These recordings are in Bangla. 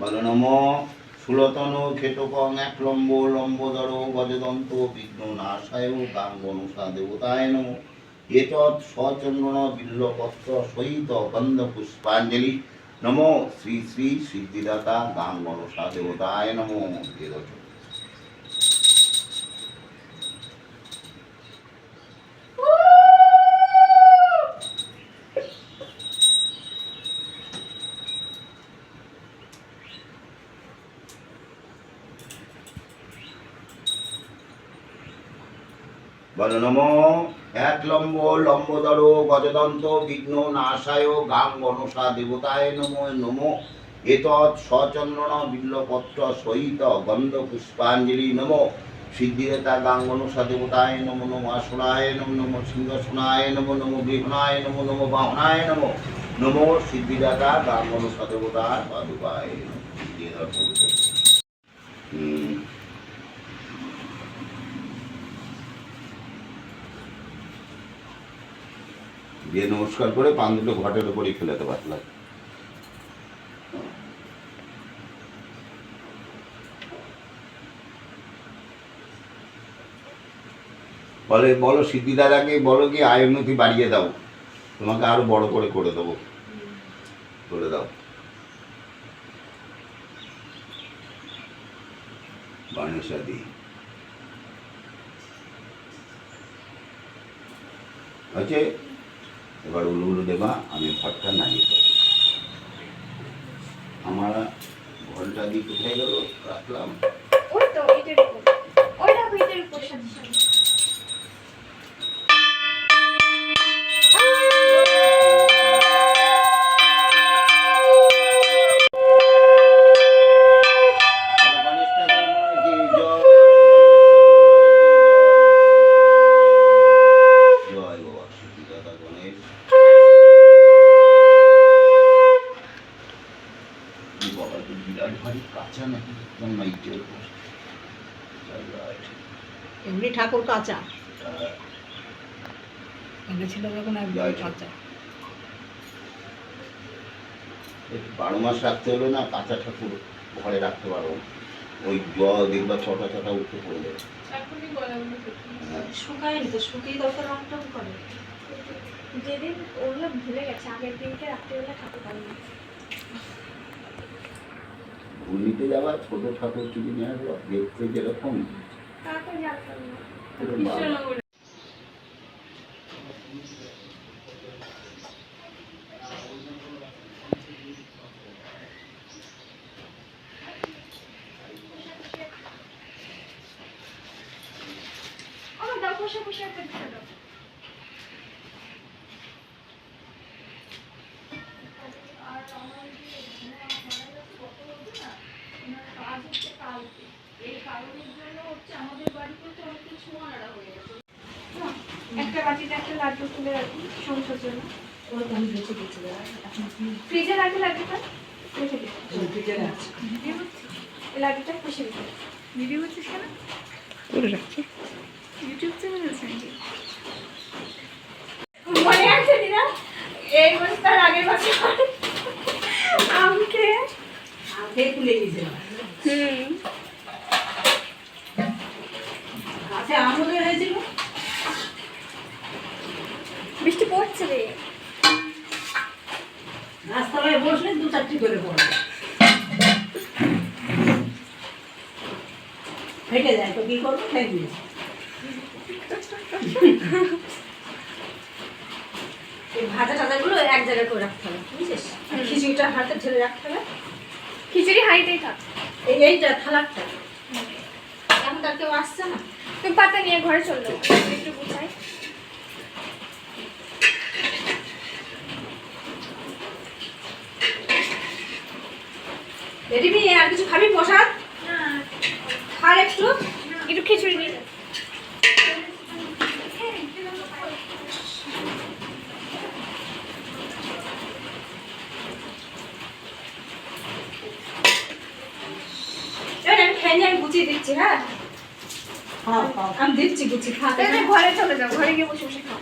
বল নম সুলতন খেটকং এক লম্ব লম্বদর গজদন্ত বিঘ্ন নাশায় গাঙ্গনুষা দেবতায় নম। এতৎ সচন্দন বিল্লপত্র সহিত গন্ধ পুষ্পাঞ্জলি নম। শ্রী শ্রী সিদ্ধিদাতা গাঙ্গনুষা দেবতায় নম। বল নম এক লম্ব লম্বদর গজদন্ত বিঘ্ন নাশায় গাং গণসা দেবতায় নম নম। এতৎ সচন্দন বিল্লপত্র সহিত গন্ধ পুষ্পাঞ্জলি নম। সিদ্ধিরেতা গাং গণসা দেবতায় নম নম আসনায় নম নম সিংহাসনায় নম নম বিঘ্নায় নম নম বাহনায় নম। নম সিদ্ধিদাতা গাং গণসা দেবতায় পাদুকায়। দিয়ে হুম দিয়ে নমস্কার করে পান দুটো ঘটের উপরই ফেলে দেবো আসলে বলে, বলো সিদ্ধি দাদাকে বলো কি আয় উন্নতি বাড়িয়ে দাও। তোমাকে আরও বড় করে করে দেবো। করে দাও। বাণেশা দি আছে এবার উলু উলু দেবা, আমি ঘরটা নাড়িয়ে দেবো। আমার ঘণ্টা দিয়ে কোথায় গেল? রাখলাম। ওই তো উপর। ওইটা উপর নাকি একদম মাইকের উপর এমনি ঠাকুর কাঁচা? আহ, এনেছিল যখন একদম জয় কাঁচা। একটু বারো মাস রাখতে হলে না কাঁচা ঠাকুর ঘরে রাখতে পারব না। ওই জল দেখবা ছটা ছটা উঠে পড়বে হ্যাঁ। শুকায়নি তো শুকিয়ে দরকার রংটা করে। যেদিন ওগুলো ভুলে গেছে আগের দিনকে রাত্রিবেলা ঠাকুর পারিনি ঘূর্ণিতে যাওয়া ছোট ঠাকুর চুরি নিয়ে আসব দেখতে যেরকম। না। এরকম বাবা। আমার দাও বসে বসে একবার দিতে দাও আর আমার যে মারা গেছে গত বছর না ওনার কাজ হচ্ছে কালকে এই কারণের জন্য হচ্ছে আমাদের বাড়িতে তো অনেক কিছু আনাড়া হয়ে গেছে। একটা বাটিতে একটা লাড্ডু তুলে রাখি সংসার জন্য। ওরা আমি বেঁচে গেছি এখন ফ্রিজে রাখি লাড্ডুটা? রেখে দিই ভিতরে আছে এই লাড্ডুটা পুষে দিতে ভিডিও করছিস কেন? করে রাখছি। ইউটিউব চ্যানেল আছে নাকি? মনে আছে দিদা? এই বছর আগের বছর। আমাকে? আগে তুলে দিয়েছিলাম। হুম। বৃষ্টি পড়ছে রে। বসলে দু চারটি করে পড়বে ফেটে যায় তো কি করব? ভাজা টাজাগুলো এক জায়গায় করে রাখতে হবে বুঝছিস? খিচুড়িটা হাতে ঢেলে রাখতে হবে। খিচুড়ি হাঁড়িতেই থাক। এইটা থালারটা এখন কেউ আসছে না। তুমি পাতা নিয়ে ঘরে চলল একটু গুছাই। রেডি আর কিছু খাবি প্রসাদ? আর একটু? একটু খিচুড়ি নিয়ে এবার আমি খেয়ে নিয়ে আমি গুছিয়ে দিচ্ছি হ্যাঁ? আমি দিচ্ছি গুছি খাতে ঘরে চলে যাও ঘরে গিয়ে বসে বসে খাও।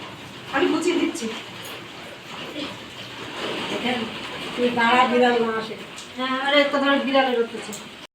আমি গুছিয়ে দিচ্ছি। তুই দাঁড়া বিড়াল না আসে। হ্যাঁ আরে তো ধরো বিড়ালে রক্ষেছে